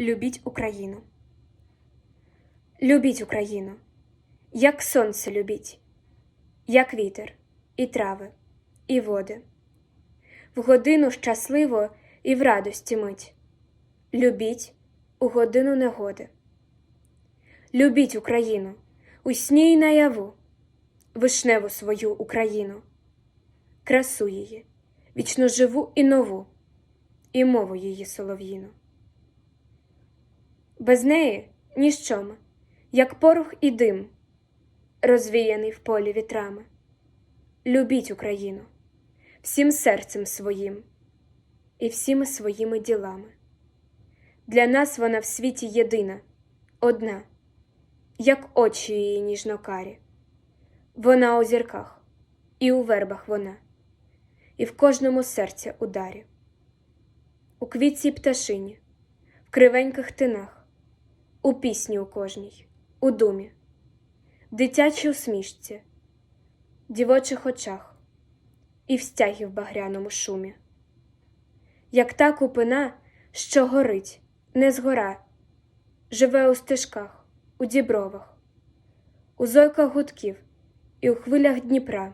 Любіть Україну. Любіть Україну, як сонце любіть, як вітер, і трави, і води. В годину щасливо і в радості мить. Любіть у годину негоди. Любіть Україну, у сні й наяву, вишневу свою Україну, красу її, вічно живу і нову, і мову її солов'їну. Без неї ніщо ми, як порох і дим, розвіяний в полі вітрами. Любіть Україну всім серцем своїм і всіми своїми ділами. Для нас вона в світі єдина, одна, як очі її ніжнокарі. Вона у зірках, і у вербах вона, і в кожному серця ударі, у квітці пташині, в кривеньких тинах у пісні у кожній, у думі, дитячій усмішці, дівочих очах і в стягі в багряному шумі. Як та купина, що горить, не згора, живе у стежках, у дібровах, у зойках гудків і у хвилях Дніпра,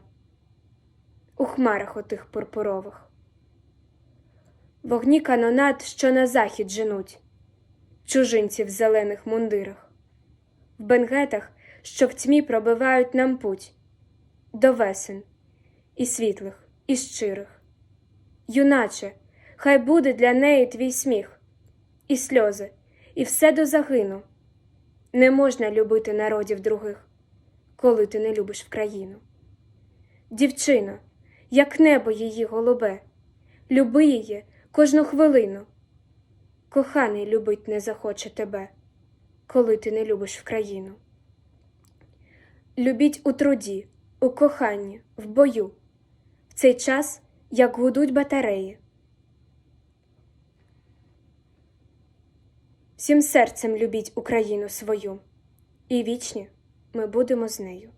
у хмарах отих пурпурових. Вогні канонат, що на захід женуть чужинці в зелених мундирах, в бенгетах, що в тьмі пробивають нам путь до весен і світлих, і щирих. Юначе, хай буде для неї твій сміх, і сльози, і все до загину. Не можна любити народів других, коли ти не любиш в країну. Дівчино, як небо її голубе, люби її кожну хвилину. Коханий любить не захоче тебе, коли ти не любиш в країну. Любіть у труді, у коханні, в бою, в цей час, як гудуть батареї. Всім серцем любіть Україну свою, і вічні ми будемо з нею.